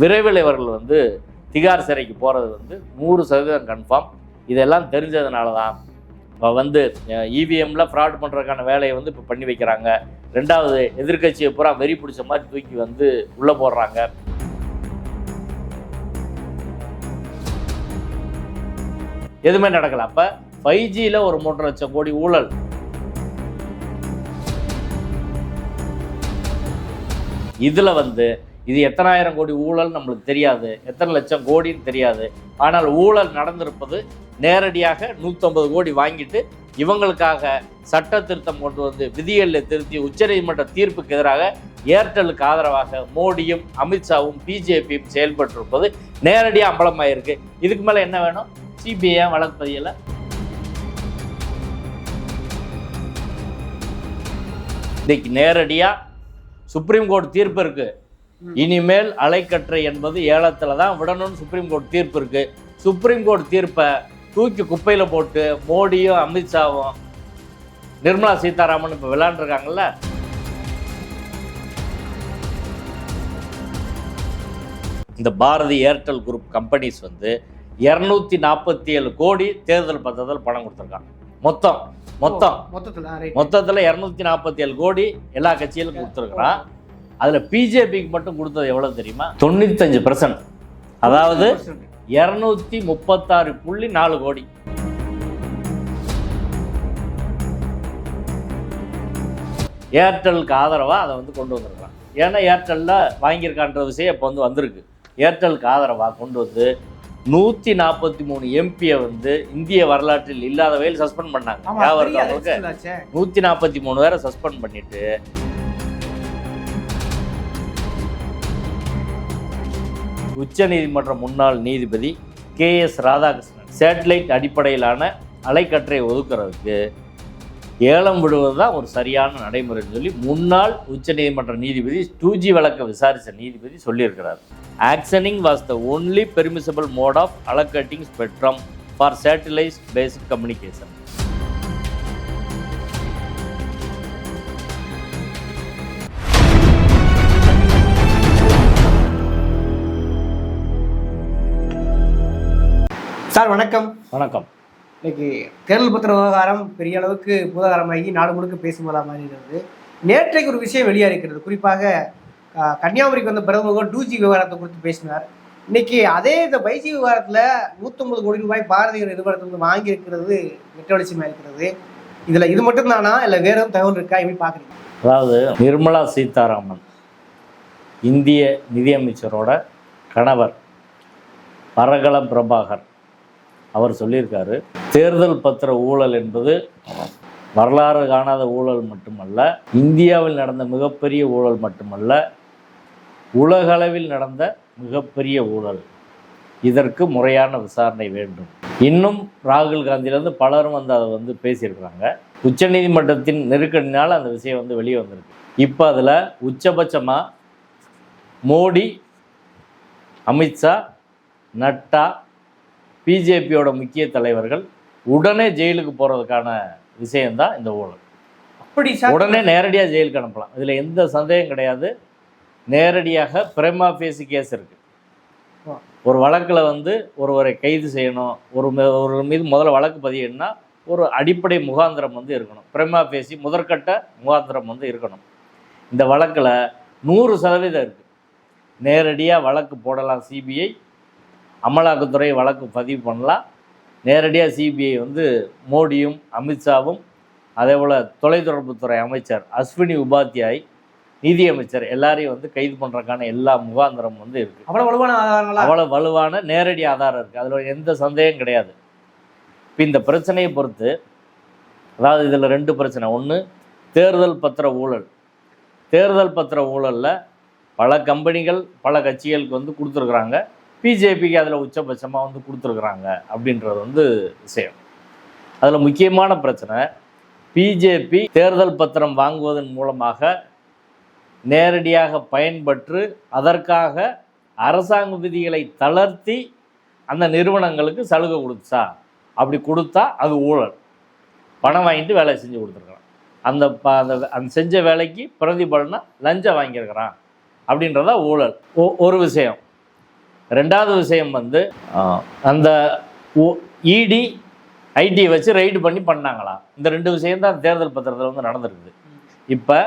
விரைவில் இவர்கள் வந்து திகார் சிறைக்கு போகிறது வந்து நூறு சதவீதம் கன்ஃபார்ம் இதெல்லாம் தெரிஞ்சதுனால தான் இப்போ வந்து இவிஎம்மில் ஃப்ராட் பண்ணுறதுக்கான வேலையை வந்து இப்போ பண்ணி வைக்கிறாங்க. ரெண்டாவது எதிர்க்கட்சியை பூரா வெறி பிடிச்ச மாதிரி தூக்கி வந்து உள்ளே போடுறாங்க. எதுவுமே நடக்கல. அப்போ ஃபைவ் ஜியில் ஒரு மூன்றரை லட்சம் கோடி ஊழல். இதில் வந்து இது எத்தனாயிரம் கோடி ஊழல் நம்மளுக்கு தெரியாது. எத்தனை லட்சம் கோடின்னு தெரியாது. ஆனால் ஊழல் நடந்திருப்பது நேரடியாக நூற்றம்பது கோடி வாங்கிட்டு இவங்களுக்காக சட்ட திருத்தம் கொண்டு வந்து விதிகளில் திருத்தி உச்சநீதிமன்ற தீர்ப்புக்கு எதிராக ஏர்டெலுக்கு ஆதரவாக மோடியும் அமித்ஷாவும் பிஜேபியும் செயல்பட்டிருப்பது நேரடியாக அம்பலமாயிருக்கு. இதுக்கு மேலே என்ன வேணும்? சிபிஐ வழக்கு பதியலை? இன்னைக்கு நேரடியாக சுப்ரீம் கோர்ட் தீர்ப்பு இருக்குது இனிமேல் அலைக்கற்றை என்பது ஏலத்துல தான் விடணும்னு சுப்ரீம் கோர்ட் தீர்ப்பு இருக்கு. சுப்ரீம் கோர்ட் தீர்ப்பை தூக்கி குப்பையில போட்டு மோடியும் அமித்ஷாவும் நிர்மலா சீதாராமன் இப்ப விளையாண்டுருக்காங்கல்ல? இந்த பாரதி ஏர்டெல் குரூப் கம்பெனிஸ் வந்து இரநூத்தி நாற்பத்தி ஏழு கோடி தேர்தல் பத்திரத்தில் பணம் கொடுத்துருக்காங்க. மொத்தம் மொத்தம். மொத்தத்துல மொத்தத்தில் இரநூத்தி நாற்பத்தி ஏழு கோடி எல்லா கட்சியிலும் கொடுத்துருக்குறான் அதில் பிஜேபிக்கு மட்டும் கொடுத்தது எவ்வளோ தெரியுமா? தொண்ணூத்தஞ்சு பர்சன்ட் அதாவது இரநூத்தி முப்பத்தாறு புள்ளி நாலு கோடி. ஏர்டெலுக்கு ஆதரவாக அதை வந்து கொண்டு வந்திருக்கான் ஏன்னா ஏர்டெல்ல வாங்கியிருக்கான்ற விஷயம் இப்போ வந்து வந்திருக்கு. ஏர்டெலுக்கு ஆதரவாக கொண்டு வந்து நூற்றி நாற்பத்தி மூணு எம்பியை வந்து இந்திய வரலாற்றில் இல்லாத வகையில் சஸ்பெண்ட் பண்ணாங்க. நூற்றி நாற்பத்தி மூணு பேரை சஸ்பெண்ட் பண்ணிட்டு உச்சநீதிமன்ற முன்னாள் நீதிபதி கே எஸ் ராதாகிருஷ்ணன். சேட்டலைட் அடிப்படையிலான அலைக்கற்றை ஒதுக்குறதுக்கு ஏலம் விடுவது தான் ஒரு சரியான நடைமுறைன்னு சொல்லி முன்னாள் உச்சநீதிமன்ற நீதிபதி டூஜி வழக்கை விசாரித்த நீதிபதி சொல்லியிருக்கிறார். Auctioning was the only permissible mode of allocating spectrum for satellite based communication sir வணக்கம். வணக்கம். இன்னைக்கு தேர்தல் பத்திர விவகாரம் பெரிய அளவுக்கு பூதாகரமாகி நாடு முழுக்க பேசும் போதா மாதிரி இருக்கிறது நேற்றைக்கு ஒரு விஷயம் வெளியாக இருக்கிறது குறிப்பாக கன்னியாகுமரிக்கு வந்த பிரதமர் டூ ஜி விவகாரத்தை குறித்து பேசினார். இன்னைக்கு அதே இந்த பைஜி விவகாரத்தில் நூற்றம்பது கோடி ரூபாய் பாரதிய நிறுவனத்திலிருந்து வாங்கி இருக்கிறது வெட்ட வெளிச்சமாக இருக்கிறது. இதில் இது மட்டும் தானா இல்லை வேற எதுவும் தகவல் இருக்கா? எப்படி பார்க்குறீங்க அதாவது நிர்மலா சீதாராமன் இந்திய நிதியமைச்சரோட கணவர் பரகல பிரபாகர் அவர் சொல்லியிருக்காரு தேர்தல் பத்திர ஊழல் என்பது வரலாறு காணாத ஊழல் மட்டுமல்ல இந்தியாவில் நடந்த மிகப்பெரிய ஊழல் மட்டுமல்ல உலகளவில் நடந்த மிகப்பெரிய ஊழல். இதற்கு முறையான விசாரணை வேண்டும். இன்னும் ராகுல் காந்தியிலேருந்து பலரும் வந்து அதை வந்து பேசியிருக்கிறாங்க. உச்சநீதிமன்றத்தின் நெருக்கடினால் அந்த விஷயம் வந்து வெளியே வந்திருக்கு. இப்போ அதில் உச்சபட்சமாக மோடி அமித்ஷா நட்டா பிஜேபியோட முக்கிய தலைவர்கள் உடனே ஜெயிலுக்கு போகிறதுக்கான விஷயம்தான் இந்த ஊழல். அப்படி உடனே நேரடியாக ஜெயிலுக்கு அனுப்பலாம். இதில் எந்த சந்தேகம் கிடையாது. நேரடியாக பிரேமா ஃபேஸு கேஸ் இருக்கு. ஆ. ஒரு வழக்கில் வந்து ஒருவரை கைது செய்யணும். ஒரு ஒரு மீது முதல்ல வழக்கு பதியணும்னா ஒரு அடிப்படை முகாந்திரம் வந்து இருக்கணும். பிரேமா ஃபேசி முதற்கட்ட முகாந்திரம் வந்து இருக்கணும். இந்த வழக்கில் நூறு சதவீதம் இருக்குது நேரடியாக வழக்கு போடலாம் சிபிஐ. அமலாக்கத்துறை வழக்கு பதிவு பண்ணலாம். நேரடியாக சிபிஐ வந்து மோடியும் அமித்ஷாவும் அதே போல் தொலைத்தொடர்புத்துறை அமைச்சர் அஸ்வினி உபாத்யாய் நிதியமைச்சர் எல்லாரையும் வந்து கைது பண்ணுறதுக்கான எல்லா முகாந்திரம் வந்து இருக்குது அவ்வளோ வலுவான ஆதாரங்களா? அவ்வளோ வலுவான நேரடி ஆதாரம் இருக்குது அதில் எந்த சந்தேகம் கிடையாது. இப்போ இந்த பிரச்சனையை பொறுத்து அதாவது இதில் ரெண்டு பிரச்சனை. ஒன்று தேர்தல் பத்திர ஊழல். தேர்தல் பத்திர ஊழலில் பல கம்பெனிகள் பல கட்சிகளுக்கு வந்து கொடுத்துருக்குறாங்க. பிஜேபிக்கு அதில் உச்சபட்சமாக வந்து கொடுத்துருக்குறாங்க அப்படின்றது வந்து விஷயம். அதில் முக்கியமான பிரச்சனை பிஜேபி தேர்தல் பத்திரம் வாங்குவதன் மூலமாக நேரடியாக பயன்பெற்று அதற்காக அரசாங்க விதிகளை தளர்த்தி அந்த நிறுவனங்களுக்கு சலுகை கொடுத்தா அப்படி கொடுத்தா அது ஊழல். பணம் வாங்கிட்டு வேலை செஞ்சு கொடுத்துருக்குறான். அந்த ப அந்த அந்த செஞ்ச வேலைக்கு பிரதிபலனை லஞ்சம் வாங்கியிருக்கிறான் அப்படின்றதா ஊழல். ஒரு விஷயம். ரெண்டாவது விஷயம் வந்து அந்த இடி ஐடி வச்சு ரைடு பண்ணி பண்ணாங்களா? இந்த ரெண்டு விஷயம் தான் தேர்தல் பத்திரத்தில் வந்து நடந்திருக்குது. இப்போ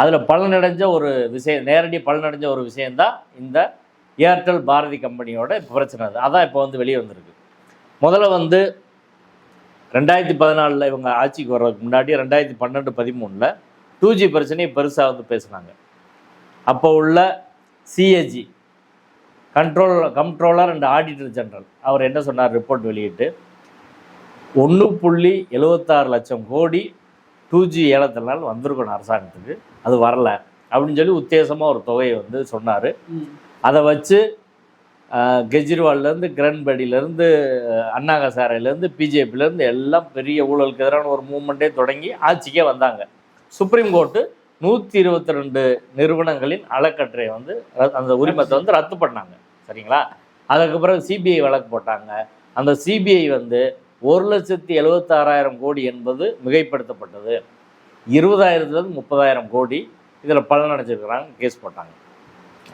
அதில் பலனடைஞ்ச ஒரு விஷயம் நேரடி பலனடைஞ்ச ஒரு விஷயந்தான் இந்த ஏர்டெல் பாரதி கம்பெனியோட பிரச்சனை அது. அதான் இப்போ வந்து வெளியே வந்திருக்கு. முதல்ல வந்து ரெண்டாயிரத்தி பதினாலில் இவங்க ஆட்சிக்கு வர்றதுக்கு முன்னாடி ரெண்டாயிரத்தி பன்னெண்டு பதிமூணில் டூ ஜி பிரச்சனையை பெருசாக வந்து பேசுனாங்க. அப்போ உள்ள CAG control controller and auditor general அவர் என்ன சொன்னார்? ரிப்போர்ட் வெளியிட்டு ஒன்று புள்ளி எழுபத்தாறு லட்சம் கோடி டூ ஜி ஏலத்தினால் வந்திருக்கணும் அரசாங்கத்துக்கு. அது வரல. அப்படின்னு சொல்லி உத்தேசமாக ஒரு தொகையை வந்து சொன்னார். அதை வச்சு கெஜ்ரிவால்லேருந்து கிரண்பேடியிலேருந்து அண்ணா ஹசாரேலேருந்து பிஜேபியிலேருந்து எல்லாம் பெரிய ஊழலுக்கு எதிரான ஒரு மூமெண்ட்டே தொடங்கி ஆட்சிக்கே வந்தாங்க. சுப்ரீம் கோர்ட்டு நூற்றி இருபத்தி ரெண்டு நிறுவனங்களின் அலக்கற்றையை வந்து அந்த உரிமத்தை வந்து ரத்து பண்ணாங்க. சரிங்களா? அதுக்கு பிறகு சிபிஐ வழக்கு போட்டாங்க. அந்த சிபிஐ வந்து ஒரு லட்சத்தி எழுபத்தாறாயிரம் கோடி என்பது மிகைப்படுத்தப்பட்டது. இருபதாயிரத்துலேருந்து முப்பதாயிரம் கோடி இதில் பலன் அடைஞ்சிருக்கிறாங்க கேஸ் போட்டாங்க.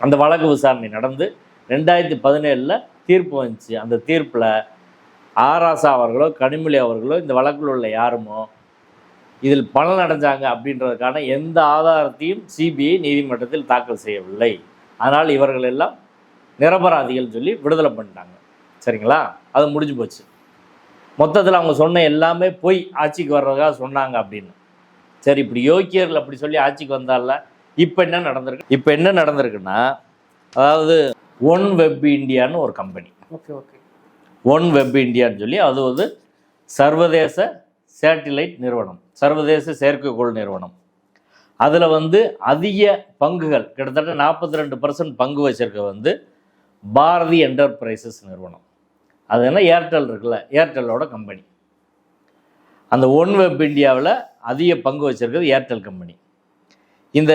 அந்த வழக்கு விசாரணை நடந்து ரெண்டாயிரத்தி பதினேழில் தீர்ப்பு வந்துச்சு. அந்த தீர்ப்பில் ஆராசா அவர்களோ கனிமொழி அவர்களோ இந்த வழக்கில் உள்ள யாருமோ இதில் பலன் அடைஞ்சாங்க அப்படின்றதுக்கான எந்த ஆதாரத்தையும் சிபிஐ நீதிமன்றத்தில் தாக்கல் செய்யவில்லை. அதனால் இவர்கள் எல்லாம் நிரபராதிகள் சொல்லி விடுதலை பண்ணிட்டாங்க. சரிங்களா? அது முடிஞ்சு போச்சு. மொத்தத்தில் அவங்க சொன்ன எல்லாமே பொய் ஆட்சிக்கு வர்றதுக்காக சொன்னாங்க அப்படின்னு. சரி இப்படி யோக்கியர்கள் அப்படி சொல்லி ஆட்சிக்கு வந்தால இப்போ என்ன நடந்திருக்கு? இப்போ என்ன நடந்திருக்குன்னா அதாவது ஒன் வெப் இந்தியான்னு ஒரு company okay okay. One web இந்தியான்னு சொல்லி அது வந்து சர்வதேச சேட்டிலைட் நிறுவனம். சர்வதேச செயற்கைக்கோள் நிறுவனம். அதில் வந்து அதிக பங்குகள் கிட்டத்தட்ட நாற்பத்தி ரெண்டு பர்சன்ட் பங்கு வச்சிருக்க வந்து பாரதி என்டர்பிரைசஸ் நிறுவனம். அது என்ன? ஏர்டெல் இருக்குல்ல? ஏர்டெல்லோட கம்பெனி அந்த ஒன் வெப் இந்தியாவில் அதிக பங்கு வச்சுருக்கிறது ஏர்டெல் கம்பெனி இந்த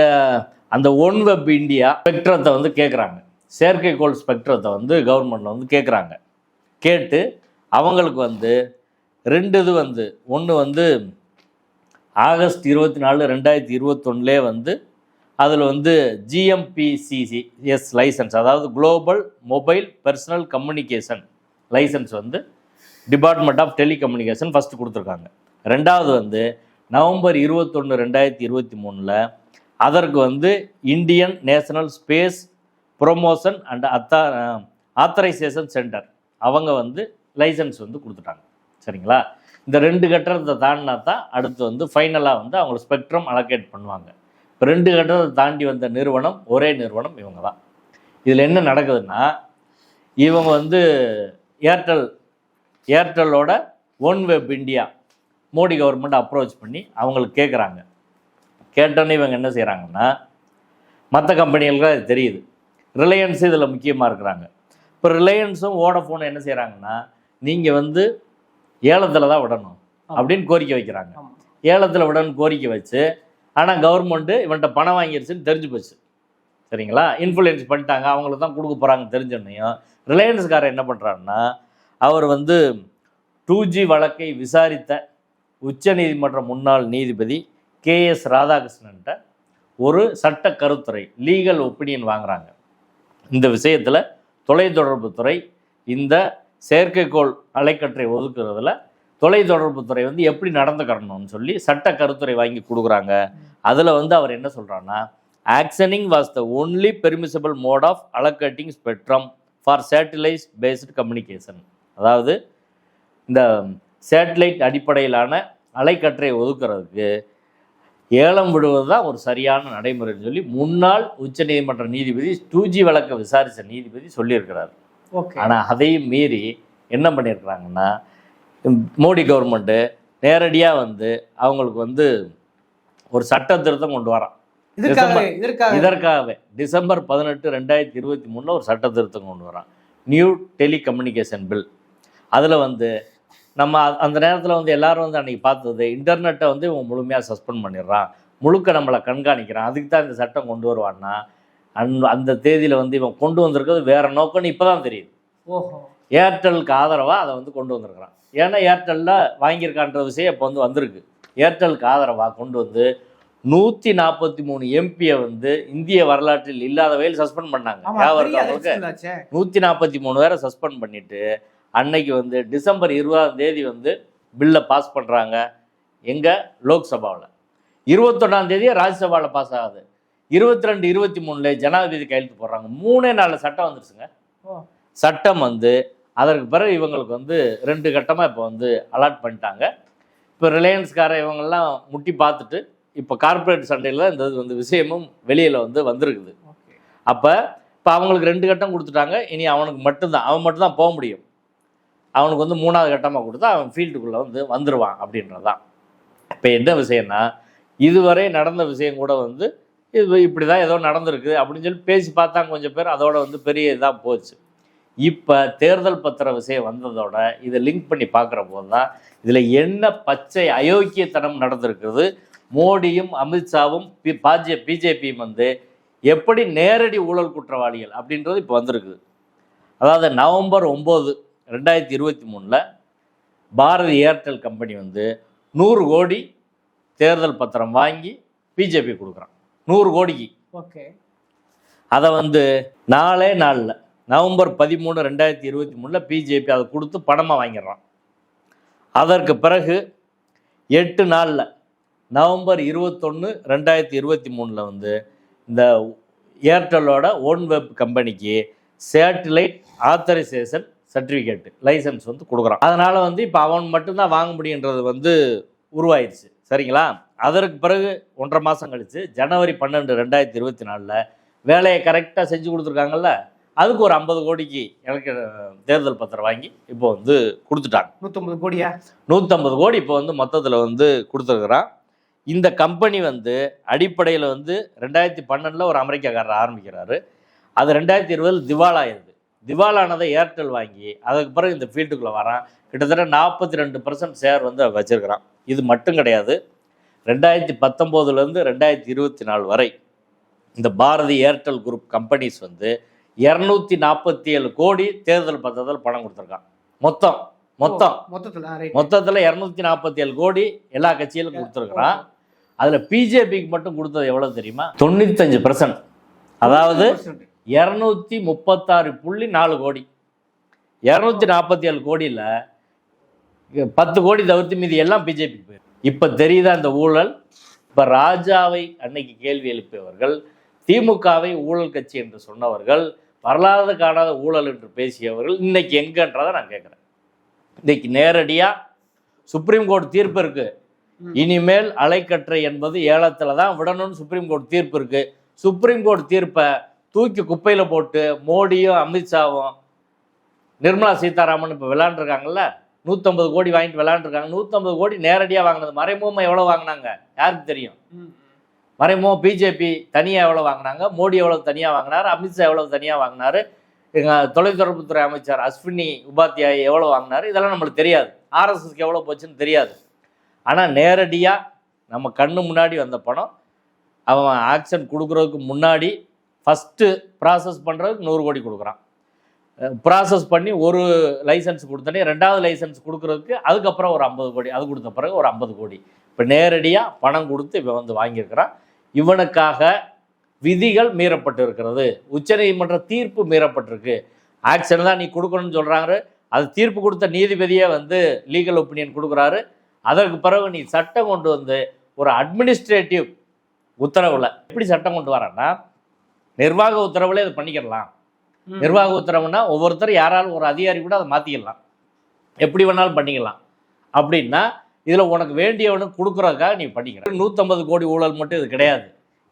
அந்த ஒன் வெப் இந்தியா ஸ்பெக்ட்ரத்தை வந்து கேட்குறாங்க செயற்கைக்கோள் ஸ்பெக்ட்ரத்தை வந்து கவர்மெண்ட்டில் வந்து கேட்குறாங்க கேட்டு அவங்களுக்கு வந்து ரெண்டு இது வந்து ஒன்று வந்து ஆகஸ்ட் இருபத்தி நாலு ரெண்டாயிரத்தி இருபத்தொன்னிலே வந்து அதில் வந்து ஜிஎம்பிசிசி எஸ் லைசன்ஸ் அதாவது global mobile personal communication licence வந்து டிபார்ட்மெண்ட் ஆஃப் டெலிகம்யூனிகேஷன் ஃபஸ்ட்டு கொடுத்துருக்காங்க. ரெண்டாவது வந்து நவம்பர் இருபத்தொன்று ரெண்டாயிரத்தி இருபத்தி மூணில் அதற்கு வந்து Indian national space promotion and அத்தா ஆத்தரைசேஷன் சென்டர் அவங்க வந்து லைசன்ஸ் வந்து கொடுத்துட்டாங்க. சரிங்களா? இந்த ரெண்டு கட்டணத்தை தாண்டினா தான் அடுத்து வந்து ஃபைனலாக வந்து அவங்க ஸ்பெக்ட்ரம் அலோகேட் பண்ணுவாங்க. இப்போ ரெண்டு கட்டணத்தை தாண்டி வந்த நிறுவனம் ஒரே நிறுவனம் இவங்க தான். இதில் என்ன நடக்குதுன்னா இவங்க வந்து Airtel ஏர்டெல்லோட one web India Modi government approach பண்ணி அவங்களுக்கு கேட்குறாங்க கேட்டோன்னே இவங்க என்ன செய்கிறாங்கன்னா மற்ற கம்பெனிகளுக்கு அது தெரியுது. ரிலையன்ஸ் இதில் முக்கியமாக இருக்கிறாங்க. இப்போ ரிலையன்ஸும் வோடஃபோனும் என்ன செய்கிறாங்கன்னா நீங்கள் வந்து ஏலத்தில் தான் விடணும் அப்படின்னு கோரிக்கை வைக்கிறாங்க. ஏலத்தில் விடணும்னு கோரிக்கை வச்சு ஆனால் கவர்மெண்ட்டு இவன்கிட்ட பணம் வாங்கிருச்சுன்னு தெரிஞ்சு போச்சு. சரிங்களா? இன்ஃப்ளூயன்ஸ் பண்ணிட்டாங்க. அவங்களுக்கு தான் கொடுக்க போகிறாங்க தெரிஞ்சோன்னையும் ரிலையன்ஸ்காரர் என்ன பண்ணுறாருன்னா அவர் வந்து டூ ஜி வழக்கை விசாரித்த உச்சநீதிமன்ற முன்னாள் நீதிபதி கே எஸ் ராதாகிருஷ்ணன்ட்ட ஒரு சட்ட கருத்துரை லீகல் ஒப்பீனியன் வாங்குறாங்க. இந்த விஷயத்தில் தொலைத்தொடர்புத்துறை இந்த செயற்கைக்கோள் அலைக்கற்றை ஒதுக்குறதுல தொலைத்தொடர்புத்துறை வந்து எப்படி நடந்துக்கிறணும்னு சொல்லி சட்ட கருத்துரை வாங்கி கொடுக்குறாங்க. அதில் வந்து அவர் என்ன சொல்கிறாருன்னா auctioning was the only permissible mode of allocating spectrum for satellite based communication அதாவது இந்த சேட்டலைட் அடிப்படையிலான அலைக்கற்றை ஒதுக்குறதுக்கு ஏலம் விடுவது தான் ஒரு சரியான நடைமுறைன்னு சொல்லி முன்னாள் உச்சநீதிமன்ற நீதிபதி டூஜி வழக்கை விசாரித்த நீதிபதி சொல்லியிருக்கிறார். ஆனால் அதையும் மீறி என்ன பண்ணியிருக்கிறாங்கன்னா மோடி கவர்மெண்ட்டு நேரடியாக வந்து அவங்களுக்கு வந்து ஒரு சட்ட திருத்தம் கொண்டு வரான். இதற்காக டிசம்பர் இதற்காக இதற்காகவே. டிசம்பர் பதினெட்டு ரெண்டாயிரத்தி இருபத்தி மூணில் ஒரு சட்ட திருத்தம் கொண்டு வரான். நியூ டெலிகம்யூனிகேஷன் பில் அதில் வந்து நம்ம அந்த நேரத்தில் வந்து எல்லாரும் வந்து அன்னைக்கு பார்த்தது இன்டர்நெட்டை வந்து இவன் முழுமையாக சஸ்பெண்ட் பண்ணிடுறான். முழுக்க நம்மளை கண்காணிக்கிறான். அதுக்கு தான் இந்த சட்டம் கொண்டு வருவான்னா அந் அந்த தேதியில் வந்து இவன் கொண்டு வந்திருக்கிறது வேற நோக்கம்னு இப்போ தான் தெரியுது. ஓஹோ. ஏர்டெலுக்கு ஆதரவாக அதை வந்து கொண்டு வந்திருக்கிறான். ஏன்னா ஏர்டெல்லில் வாங்கியிருக்கான்ற விஷயம் இப்போ வந்து வந்திருக்கு. ஏர்டெலுக்கு ஆதரவாக கொண்டு வந்து நூற்றி நாற்பத்தி மூணு எம்பியை வந்து இந்திய வரலாற்றில் இல்லாத வகையில் சஸ்பெண்ட் பண்ணாங்க. உள்ளாச்சே. நூற்றி நாற்பத்தி மூணு பேரை சஸ்பெண்ட் பண்ணிட்டு அன்னைக்கு வந்து டிசம்பர் இருபதாம் தேதி வந்து பில்லை பாஸ் பண்ணுறாங்க எங்கே லோக்சபாவில். இருபத்தொன்னாம் தேதியே ராஜ்யசபாவில் பாஸ் ஆகுது. இருபத்தி ரெண்டு இருபத்தி மூணுல ஜனாதிபதி கையெழுத்து போடுறாங்க. மூணே நாளில் சட்டம் வந்துருச்சுங்க. சட்டம் வந்து அதற்கு பிறகு இவங்களுக்கு வந்து ரெண்டு கட்டமாக இப்போ வந்து அலாட் பண்ணிட்டாங்க. இப்போ ரிலையன்ஸ்கார இவங்கெல்லாம் முட்டி பார்த்துட்டு இப்போ கார்ப்பரேட் சண்டையில் இந்த வந்து விஷயமும் வெளியில் வந்து வந்திருக்குது. அப்போ இப்போ அவங்களுக்கு ரெண்டு கட்டம் கொடுத்துட்டாங்க. இனி அவனுக்கு மட்டும்தான் அவன் மட்டும்தான் போக முடியும். அவனுக்கு வந்து மூணாவது கட்டமாக கொடுத்தா அவன் ஃபீல்டுக்குள்ளே வந்து வந்துடுவான் அப்படின்றது தான் இப்போ என்ன விஷயம்னா இதுவரை நடந்த விஷயம் கூட வந்து இது இப்படி தான் ஏதோ நடந்திருக்கு அப்படின்னு சொல்லி பேசி பார்த்தாங்க கொஞ்சம் பேர். அதோட வந்து பெரிய இதாக போச்சு. இப்போ தேர்தல் பத்திர விஷயம் வந்ததோட இதை லிங்க் பண்ணி பார்க்குற போது தான் இதில் என்ன பச்சை அயோக்கியத்தனம் நடந்திருக்கிறது. மோடியும் அமித்ஷாவும் பி பாஜ பிஜேபியும் வந்து எப்படி நேரடி ஊழல் குற்றவாளிகள் அப்படின்றது இப்போ வந்திருக்குது. அதாவது நவம்பர் ஒம்பது ரெண்டாயிரத்தி இருபத்தி மூணில் பாரதி ஏர்டெல் கம்பெனி வந்து நூறு கோடி தேர்தல் பத்திரம் வாங்கி பிஜேபி கொடுக்குறான். நூறு கோடிக்கு. ஓகே. அதை வந்து நாலே நாளில் நவம்பர் பதிமூணு ரெண்டாயிரத்தி இருபத்தி மூணில் பிஜேபி அதை கொடுத்து பணமாக வாங்கிடுறான். அதற்கு பிறகு எட்டு நாளில் நவம்பர் இருபத்தொன்று ரெண்டாயிரத்தி இருபத்தி மூணில் வந்து இந்த ஏர்டெல்லோட ஒன் வெப் கம்பெனிக்கு சேட்டிலைட் ஆத்தரைசேஷன் சர்டிஃபிகேட் லைசன்ஸ் வந்து கொடுக்குறான். அதனால் வந்து இப்போ அவன் மட்டும்தான் வாங்க முடியுன்றது வந்து உருவாயிருச்சு. சரிங்களா? அதற்கு பிறகு ஒன்றரை மாதம் கழித்து ஜனவரி பன்னெண்டு ரெண்டாயிரத்தி இருபத்தி நாலில் வேலையை கரெக்டாக செஞ்சு கொடுத்துருக்காங்கல்ல அதுக்கு ஒரு ஐம்பது கோடிக்கு எனக்கு தேர்தல் பத்திரம் வாங்கி இப்போ வந்து கொடுத்துட்டாங்க. நூத்தொன்பது கோடியா? நூற்றம்பது கோடி இப்போ வந்து மொத்தத்தில் வந்து கொடுத்துருக்குறான். இந்த கம்பெனி வந்து அடிப்படையில் வந்து ரெண்டாயிரத்தி பன்னெண்டில் ஒரு அமெரிக்காக்காரர் ஆரம்பிக்கிறாரு. அது ரெண்டாயிரத்தி இருபதில் திவாலாயிருது. திவாலானதை ஏர்டெல் வாங்கி அதுக்கு பிறகு இந்த ஃபீல்டுக்குள்ளே வரான். கிட்டத்தட்ட நாற்பத்தி ரெண்டு பர்சன்ட் ஷேர் வந்து வச்சிருக்கிறான். இது மட்டும் கிடையாது. ரெண்டாயிரத்தி பத்தொம்போதுலேருந்து ரெண்டாயிரத்தி இருபத்தி நாலு வரை இந்த பாரதி ஏர்டெல் குரூப் கம்பெனிஸ் வந்து இரநூத்தி நாற்பத்தி ஏழு கோடி தேர்தல் பத்திரத்தில் பணம் கொடுத்துருக்கான் மொத்தம் மொத்தம். மொத்தத்துல. மொத்தத்தில் இரநூத்தி நாற்பத்தி ஏழு கோடி எல்லா கட்சியிலும் கொடுத்துருக்குறான். அதில் பிஜேபிக்கு மட்டும் கொடுத்தது எவ்வளோ தெரியுமா? தொண்ணூத்தஞ்சு பர்சன்ட் அதாவது 100%. இரநூத்தி முப்பத்தாறு புள்ளி நாலு கோடி. இரநூத்தி நாற்பத்தி ஏழு கோடியில் பத்து கோடி தவிர்த்து மீதி எல்லாம் பிஜேபிக்கு போயிருக்கு. இப்போ தெரியுதா இந்த ஊழல்? இப்போ ராஜாவை அன்னைக்கு கேள்வி எழுப்பியவர்கள் திமுகவை ஊழல் கட்சி என்று சொன்னவர்கள் வரலாறு காணாத ஊழல் என்று பேசியவர்கள் இன்னைக்கு எங்கன்றதை நான் கேட்குறேன். இன்னைக்கு நேரடியாக சுப்ரீம் கோர்ட் தீர்ப்பு இருக்கு. இனிமேல் அலைக்கற்றை என்பது ஏலத்தில் தான் விடணும்னு சுப்ரீம் கோர்ட் தீர்ப்பு இருக்கு. சுப்ரீம் கோர்ட் தீர்ப்பை தூக்கி குப்பையில் போட்டு மோடியும் அமித்ஷாவும் நிர்மலா சீதாராமன் இப்போ விளாண்டுருக்காங்கல்ல நூற்றம்பது கோடி வாங்கிட்டு விளாண்டுருக்காங்க நூற்றம்பது கோடி நேரடியாக வாங்கினது. மறைமுகமாக எவ்வளோ வாங்கினாங்க? யாருக்கு தெரியும். மறைமுகம் பிஜேபி தனியாக எவ்வளோ வாங்கினாங்க? மோடி எவ்வளோ தனியாக வாங்கினார்? அமித்ஷா எவ்வளோ தனியாக வாங்கினார்? எங்கள் தொலைத்தொடர்புத்துறை அமைச்சர் அஸ்வினி உபாத்யாய் எவ்வளோ வாங்கினார்? இதெல்லாம் நம்மளுக்கு தெரியாது. ஆர்எஸ்எஸ்க்கு எவ்வளோ போச்சுன்னு தெரியாது. ஆனால் நேரடியாக நம்ம கண்ணு முன்னாடி வந்த பணம் அவன் ஆக்ஷன் கொடுக்குறதுக்கு முன்னாடி ஃபஸ்ட்டு ப்ராசஸ் பண்ணுறதுக்கு நூறு கோடி கொடுக்குறான். ப்ராசஸ் பண்ணி ஒரு லைசன்ஸ் கொடுத்தனே ரெண்டாவது லைசன்ஸ் கொடுக்குறதுக்கு அதுக்கப்புறம் ஒரு ஐம்பது கோடி அது கொடுத்த பிறகு ஒரு ஐம்பது கோடி. இப்போ நேரடியாக பணம் கொடுத்து இவன் வந்து வாங்கியிருக்கிறான். இவனுக்காக விதிகள் மீறப்பட்டு இருக்கிறது. உச்சநீதிமன்ற தீர்ப்பு மீறப்பட்டிருக்கு. ஆக்ஷன் தான் நீ கொடுக்கணும்னு சொல்கிறாங்க அது தீர்ப்பு கொடுத்த நீதிபதியே வந்து லீகல் ஒப்பீனியன் கொடுக்குறாரு. அதற்கு பிறகு நீ சட்டம் கொண்டு வந்து ஒரு அட்மினிஸ்ட்ரேட்டிவ் உத்தரவில் எப்படி சட்டம் கொண்டு வரான்னா நிர்வாக உத்தரவில் இதை பண்ணிக்கிடலாம். நிர்வாக உத்தரவுனா ஒவ்வொருத்தரும் யாராலும் ஒரு அதிகாரி கூட அதை மாற்றிக்கலாம் எப்படி வேணாலும் பண்ணிக்கலாம். அப்படின்னா இதில் உனக்கு வேண்டியவனுக்கு கொடுக்குறதுக்காக நீ பண்ணிக்கிற. நூற்றம்பது கோடி ஊழல் மட்டும் இது கிடையாது.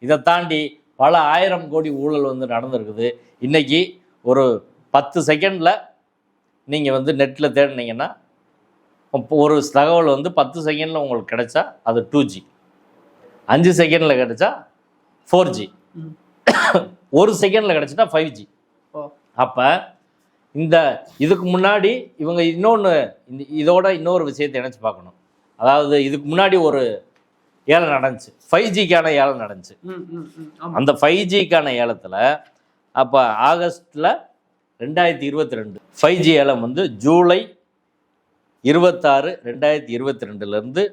இதை தாண்டி பல ஆயிரம் கோடி ஊழல் வந்து நடந்திருக்குது. இன்னைக்கு ஒரு பத்து செகண்டில் நீங்கள் வந்து நெட்டில் தேடினீங்கன்னா ஒரு தகவல் வந்து பத்து செகண்டில் உங்களுக்கு கிடைச்சா அது டூ ஜி அஞ்சு செகண்டில் கிடைச்சா ஃபோர் ஜி. ஒரு செகண்டில் கிடச்சிட்டா ஃபைவ் ஜி. அப்போ இந்த இதுக்கு முன்னாடி இவங்க இன்னொன்று இந்த இதோட இன்னொரு விஷயத்தை இணைச்சு பார்க்கணும். அதாவது இதுக்கு முன்னாடி ஒரு ஏழை நடந்துச்சு. ஃபைவ் ஜிக்கான ஏழை நடந்துச்சு. அந்த ஃபைவ் ஜிக்கான ஏலத்தில் அப்போ ஆகஸ்ட்டில் ரெண்டாயிரத்தி இருபத்தி ரெண்டு ஃபைவ் ஜி ஏலம் வந்து ஜூலை இருபத்தாறு ரெண்டாயிரத்தி இருபத்தி ரெண்டுலேருந்து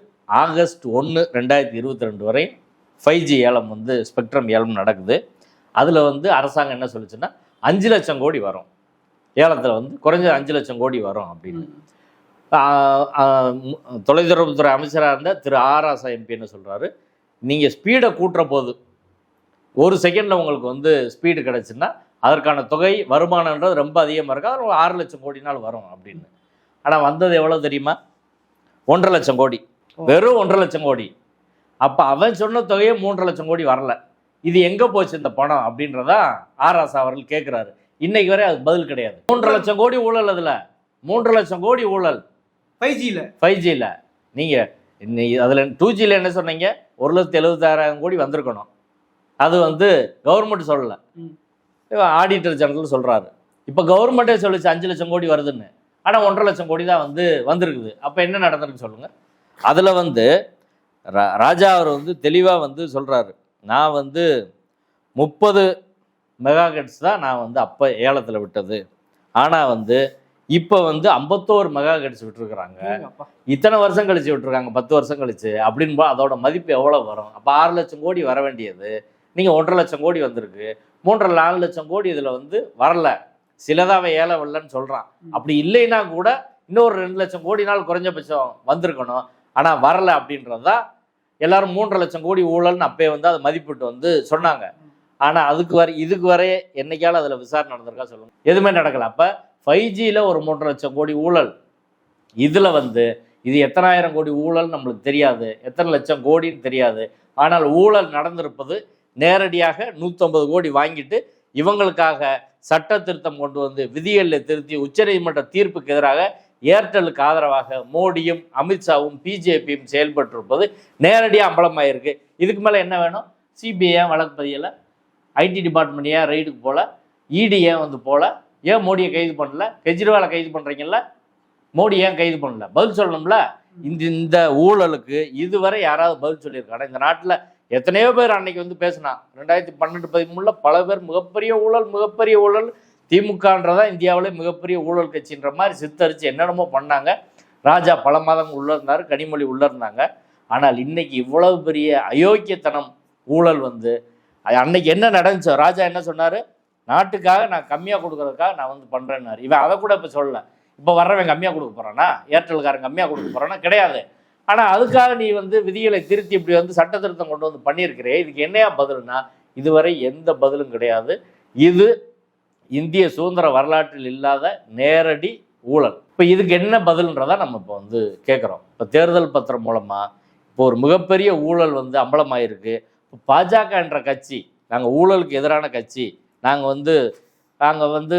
ஆகஸ்ட் ஒன்று ரெண்டாயிரத்தி இருபத்தி ரெண்டு வரை ஃபைவ் ஜி ஏலம் வந்து ஸ்பெக்ட்ரம் ஏலம் நடக்குது. அதில் வந்து அரசாங்கம் என்ன சொல்லுச்சுன்னா அஞ்சு லட்சம் கோடி வரும். ஏலத்தில் வந்து குறைஞ்ச அஞ்சு லட்சம் கோடி வரும் அப்படின்னு. தொலைத்தொடர்புத்துறை அமைச்சராக இருந்த திரு ஆராசா எம்பி என்ன சொல்கிறாரு நீங்கள் ஸ்பீடை கூட்டுற போது ஒரு செகண்டில் உங்களுக்கு வந்து ஸ்பீடு கிடச்சுன்னா அதற்கான தொகை வருமானன்றது ரொம்ப அதிகமாக இருக்கு அதில் ஆறு லட்சம் கோடினால் வரும் அப்படின்னு. ஆனால் வந்தது எவ்வளோ தெரியுமா? ஒன்றரை லட்சம் கோடி. வெறும் ஒன்றரை லட்சம் கோடி. அப்போ அவன் சொன்ன தொகையே மூன்றரை லட்சம் கோடி வரல. இது எங்கே போச்சு இந்த பணம் அப்படின்றதா ஆராசா அவர்கள் கேட்குறாரு இன்னைக்கு வரை அது பதில் கிடையாது. மூன்றரை லட்சம் கோடி ஊழல் அதில். மூன்றரை லட்சம் கோடி ஊழல். 5G ல. ஃபைவ் ஜியில் நீங்கள் அதில் டூ ஜியில் என்ன சொன்னீங்க? ஒரு லட்சத்தி எழுபத்தாயிரம் கோடி வந்திருக்கணும். அது வந்து கவர்மெண்ட் சொல்லலை. ஆடிட்டர் ஜெனரல் சொல்கிறாரு இப்போ கவர்மெண்ட்டே சொல்லிச்சு அஞ்சு லட்சம் கோடி வருதுன்னு. ஆனால் ஒன்றரை லட்சம் கோடி தான் வந்து வந்திருக்குது. அப்போ என்ன நடந்திருக்கு சொல்லுங்கள் அதில் வந்து ராஜா அவர் வந்து தெளிவாக வந்து சொல்கிறாரு நான் வந்து முப்பது மெகாஹெட்ஸ் தான் நான் வந்து அப்போ ஏலத்தில் விட்டது. ஆனால் வந்து இப்போ வந்து ஐம்பத்தோரு மெகாஹெட்ஸ் விட்டுருக்குறாங்க. அப்பா. இத்தனை வருஷம் கழிச்சு விட்டுருக்காங்க பத்து வருஷம் கழிச்சு அப்படின்னு பா- அதோட மதிப்பு எவ்வளோ வரும்? அப்போ ஆறு லட்சம் கோடி வர வேண்டியது. நீங்கள் ஒன்றரை லட்சம் கோடி வந்திருக்கு. மூன்றரை நாலு லட்சம் கோடி இதில் வந்து வரல. சிலதாவை ஏழை வரலன்னு சொல்கிறான் அப்படி இல்லைன்னா கூட இன்னொரு ரெண்டு லட்சம் கோடி நாள் குறைஞ்சபட்சம் வந்திருக்கணும். ஆனால் வரல அப்படின்றதா எல்லாரும் மூன்றரை லட்சம் கோடி ஊழல்னு அப்பயே வந்து அதை மதிப்பிட்டு வந்து சொன்னாங்க. ஆனால் அதுக்கு வர இதுக்கு வரைய என்னைக்காலும் அதில் விசாரணை நடந்திருக்கா சொல்லுங்க. எதுவுமே நடக்கல. அப்போ ஃபைவ் ஜியில் ஒரு மூன்றரை லட்சம் கோடி ஊழல். இதில் வந்து இது எத்தனாயிரம் கோடி ஊழல் நம்மளுக்கு தெரியாது. எத்தனை லட்சம் கோடின்னு தெரியாது. ஆனால் ஊழல் நடந்திருப்பது நேரடியாக நூற்றம்பது கோடி வாங்கிட்டு இவங்களுக்காக சட்ட திருத்தம் கொண்டு வந்து விதிகளில் திருத்தி உச்சநீதிமன்ற தீர்ப்புக்கு எதிராக ஏர்டெலுக்கு ஆதரவாக மோடியும் அமித்ஷாவும் பிஜேபியும் செயல்பட்டிருப்பது நேரடியாக அம்பலமாயிருக்கு. இதுக்கு மேலே என்ன வேணும்? சிபிஐ வழக்கு பதியலை? ஐடி டிபார்ட்மெண்ட் ஏன் ரைடுக்கு போகல இடி ஏன் வந்து போகல ஏன் மோடியை கைது பண்ணல? கெஜ்ரிவாலை கைது பண்ணுறீங்கல்ல மோடி ஏன் கைது பண்ணல? பதில் சொல்லணும்ல? இந்த இந்த ஊழலுக்கு இதுவரை யாராவது பதில் சொல்லியிருக்காங்க. இந்த நாட்டில் எத்தனையோ பேர் அன்னைக்கு வந்து பேசினா ரெண்டாயிரத்தி பன்னெண்டு பதிமூணில் பல பேர் மிகப்பெரிய ஊழல் மிகப்பெரிய ஊழல் திமுகன்றதான் இந்தியாவிலே மிகப்பெரிய ஊழல் கட்சின்ற மாதிரி சித்தரித்து என்னென்னமோ பண்ணாங்க. ராஜா பல மாதம் உள்ளே இருந்தார் கனிமொழி உள்ளே இருந்தாங்க. ஆனால் இன்னைக்கு இவ்வளவு பெரிய அயோக்கியத்தனம் ஊழல் வந்து அன்னைக்கு என்ன நடந்துச்சோ ராஜா என்ன சொன்னார்? நாட்டுக்காக நான் கம்மியாக கொடுக்குறதுக்காக நான் வந்து பண்ணுறேன்னாரு இவன் அதை கூட இப்போ சொல்லல. இப்போ வர்றவன் கம்மியாக கொடுக்க போகிறானா ஏர்டெல்காரன் கம்மியாக கொடுக்க போகிறானா கிடையாது. ஆனால் அதுக்காக நீ வந்து விதிகளை திருத்தி இப்படி வந்து சட்ட திருத்தம் கொண்டு வந்து பண்ணியிருக்கிறே இதுக்கு என்னையா பதில்னா இதுவரை எந்த பதிலும் கிடையாது. இது இந்திய சுதந்திர வரலாற்றில் இல்லாத நேரடி ஊழல். இப்போ இதுக்கு என்ன பதில்ன்றதை நம்ம இப்போ வந்து கேட்குறோம் இப்போ தேர்தல் பத்திரம் மூலமாக இப்போ ஒரு மிகப்பெரிய ஊழல் வந்து அம்பலமாயிருக்கு. இப்போ பாஜக என்ற கட்சி நாங்கள் ஊழலுக்கு எதிரான கட்சி நாங்கள் வந்து நாங்கள் வந்து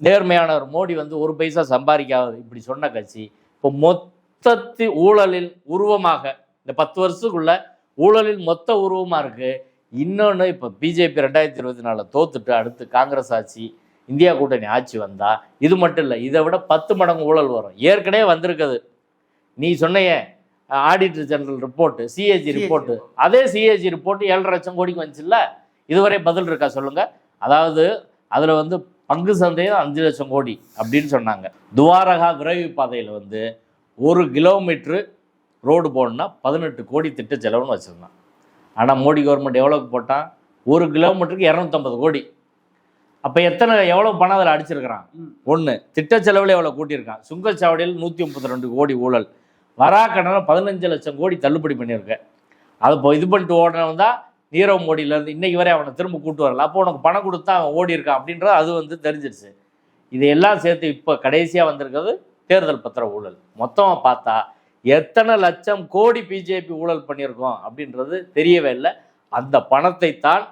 நேர்மையானவர் மோடி வந்து ஒரு பைசா சம்பாதிக்காது இப்படி சொன்ன கட்சி இப்போ மொத்தத்து ஊழலில் உருவமாக இந்த பத்து வருஷத்துக்குள்ள ஊழலில் மொத்த உருவமாக இருக்குது இன்னொன்று இப்போ பிஜேபி ரெண்டாயிரத்தி இருபத்தி நாலில் தோத்துட்டு அடுத்து காங்கிரஸ் ஆட்சி இந்தியா கூட்டணி ஆட்சி வந்தா இது மட்டும் இல்லை இதை விட பத்து மடங்கு ஊழல் வரும். ஏற்கனவே வந்திருக்குது. நீ சொன்னையே auditor general report CAG report அதே சிஏஜி ரிப்போர்ட் ஏழரை லட்சம் கோடிக்கு வந்துச்சுல்ல? இதுவரை பதில் இருக்கா சொல்லுங்க. அதாவது அதில் வந்து பங்கு சந்தையும் அஞ்சு லட்சம் கோடி அப்படின்னு சொன்னாங்க. துவாரகா விரைவு பாதையில் வந்து ஒரு கிலோமீட்ரு ரோடு போடணும்னா பதினெட்டு கோடி திட்ட செலவுன்னு வச்சுருந்தான். ஆனால் மோடி கவர்மெண்ட் எவ்வளோக்கு போட்டான்? ஒரு கிலோமீட்டருக்கு இரநூத்தம்பது கோடி. அப்போ எத்தனை எவ்வளோ பணம் அதில் அடிச்சிருக்கிறான். ஒன்று திட்ட செலவில் எவ்வளோ கூட்டியிருக்கான்? சுங்கச்சாவடியில் நூற்றி முப்பத்தி ரெண்டு கோடி ஊழல். வராக்கடனை பதினஞ்சு லட்சம் கோடி தள்ளுபடி பண்ணியிருக்கேன் அதை இப்போ இது பண்ணிட்டு ஓடினவன் தான் நீரவ் மோடியிலேருந்து இன்னைக்கு வரை அவனை திரும்ப கூட்டு வரல. அப்போ உனக்கு பணம் கொடுத்தா அவன் ஓடி இருக்கான் அப்படின்றது அது வந்து தெரிஞ்சிருச்சு. இதையெல்லாம் சேர்த்து இப்போ கடைசியாக வந்திருக்கிறது தேர்தல் பத்திர ஊழல். மொத்தமாக பார்த்தா எத்தனை லட்சம் கோடி பிஜேபி ஊழல் பண்ணியிருக்கோம் அப்படின்றது தெரியவே இல்லை. அந்த பணத்தை தான்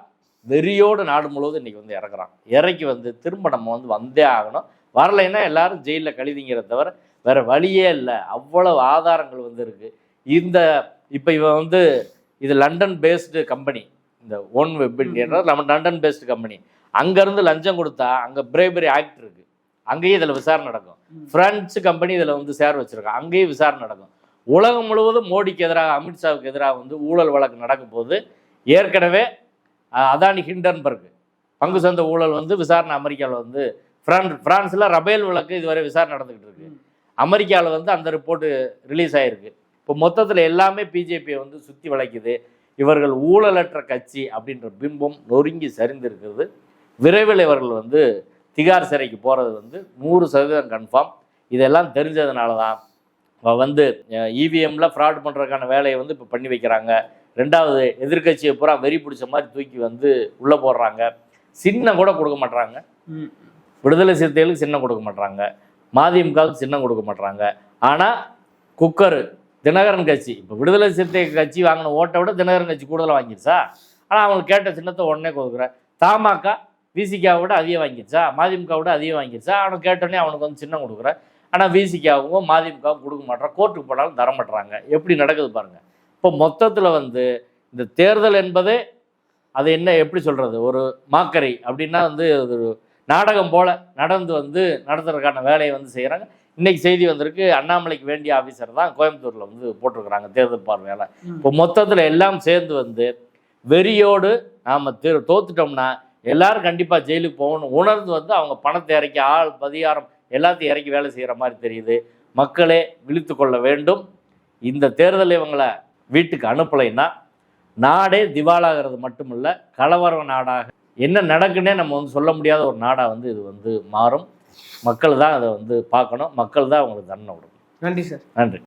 வெறியோடு நாடு முழுவதும் இன்னைக்கு வந்து இறக்குறான். இறக்கி வந்து திரும்ப நம்ம வந்து வந்தே ஆகணும். வரலைன்னா எல்லாரும் ஜெயிலில் கழிதிங்கிறத தவிர வேற வழியே இல்லை. அவ்வளவு ஆதாரங்கள் வந்து இருக்கு. இந்த இப்போ இவன் வந்து இது லண்டன் பேஸ்டு கம்பெனி இந்த ஒன் வெப் நம்ம லண்டன் பேஸ்ட் கம்பெனி அங்கேருந்து லஞ்சம் கொடுத்தா அங்கே பிரேபரி ஆக்ட் இருக்கு. அங்கேயும் இதில் விசாரணை நடக்கும். ஃப்ரான்ஸ் கம்பெனி இதில் வந்து சேர் வச்சிருக்காங்க அங்கேயும் விசாரணை நடக்கும். உலகம் முழுவதும் மோடிக்கு எதிராக அமித்ஷாவுக்கு எதிராக வந்து ஊழல் வழக்கு நடக்கும் போது ஏற்கனவே அதானி ஹிண்டன்பர்க். பங்கு சந்தை ஊழல் வந்து விசாரணை அமெரிக்காவில் வந்து பிரான் பிரான்ஸில் ரபேல் வழக்கு இதுவரை விசாரணை நடந்துக்கிட்டு இருக்கு. அமெரிக்காவில் வந்து அந்த ரிப்போர்ட்டு ரிலீஸ் ஆகிருக்கு இப்போ மொத்தத்தில் எல்லாமே பிஜேபியை வந்து சுற்றி வளைக்குது. இவர்கள் ஊழலற்ற கட்சி அப்படின்ற பிம்பம் நொறுங்கி சரிந்திருக்கிறது. விரைவில் இவர்கள் வந்து திகார் சிறைக்கு போகிறது வந்து நூறு சதவீதம் கன்ஃபார்ம். இதெல்லாம் தெரிஞ்சதுனால தான் வந்து இவிஎம்ல ஃப்ராட் பண்ணுறதுக்கான வேலையை வந்து இப்போ பண்ணி வைக்கிறாங்க. ரெண்டாவது எதிர்க்கட்சியை பூரா வெறி பிடிச்ச மாதிரி தூக்கி வந்து உள்ளே போடுறாங்க. சின்னம் கூட கொடுக்க மாட்றாங்க. ம். விடுதலை சிறுத்தைகளுக்கு சின்னம் கொடுக்க மாட்றாங்க. மதிமுகவுக்கு சின்னம் கொடுக்க மாட்றாங்க. ஆனால் குக்கர் தினகரன் கட்சி. இப்போ விடுதலை சிறுத்தை கட்சி வாங்கின ஓட்டை விட தினகரன் கட்சி கூடுதலாக வாங்கிருச்சா? ஆனால் அவங்களுக்கு கேட்ட சின்னத்தை உடனே கொடுக்குறேன் தமாக விசிகாவை விட அதிகம் வாங்கிருச்சா? மதிமுக விட அதிகம் வாங்கிருச்சா? அவனுக்கு கேட்டோடனே அவனுக்கு வந்து சின்னம் கொடுக்குறேன் ஆனால் விசிகாவுக்கும் மதிமுகவும் கொடுக்க மாட்டான் கோர்ட்டுக்கு போனாலும் தர மாட்றாங்க. எப்படி நடக்குது பாருங்க. இப்போ மொத்தத்தில் வந்து இந்த தேர்தல் என்பதே அது என்ன எப்படி சொல்கிறது ஒரு மாக்கரை அப்படின்னா வந்து ஒரு நாடகம் போல நடந்து வந்து நடத்துறதுக்கான வேலையை வந்து செய்கிறாங்க இன்னைக்கு செய்தி வந்திருக்கு அண்ணாமலைக்கு வேண்டிய ஆஃபீஸர் தான் கோயம்புத்தூரில் வந்து போட்டிருக்கிறாங்க தேர்தல் பார்வையால். இப்போ மொத்தத்தில் எல்லாம் சேர்ந்து வந்து வெறியோடு நாம் தே தோத்துட்டோம்னா எல்லாரும் கண்டிப்பாக ஜெயிலுக்கு போகணும். உணர்ந்து வந்து அவங்க பணத்தை இறக்கி ஆள் பதிகாரம் எல்லாத்தையும் இறக்கி வேலை செய்கிற மாதிரி தெரியுது. மக்களே விழித்து கொள்ள வேண்டும். இந்த தேர்தல் இவங்களை வீட்டுக்கு அனுப்பலைன்னா நாடே திவாலாகிறது மட்டுமல்ல கலவர நாடாக என்ன நடக்குன்னே நம்ம வந்து சொல்ல முடியாத ஒரு நாடாக வந்து இது வந்து மாறும். மக்கள் தான் அதை வந்து பார்க்கணும். மக்கள் தான் அவங்களுக்கு தண்டனை கொடுக்கணும். நன்றி சார். நன்றி.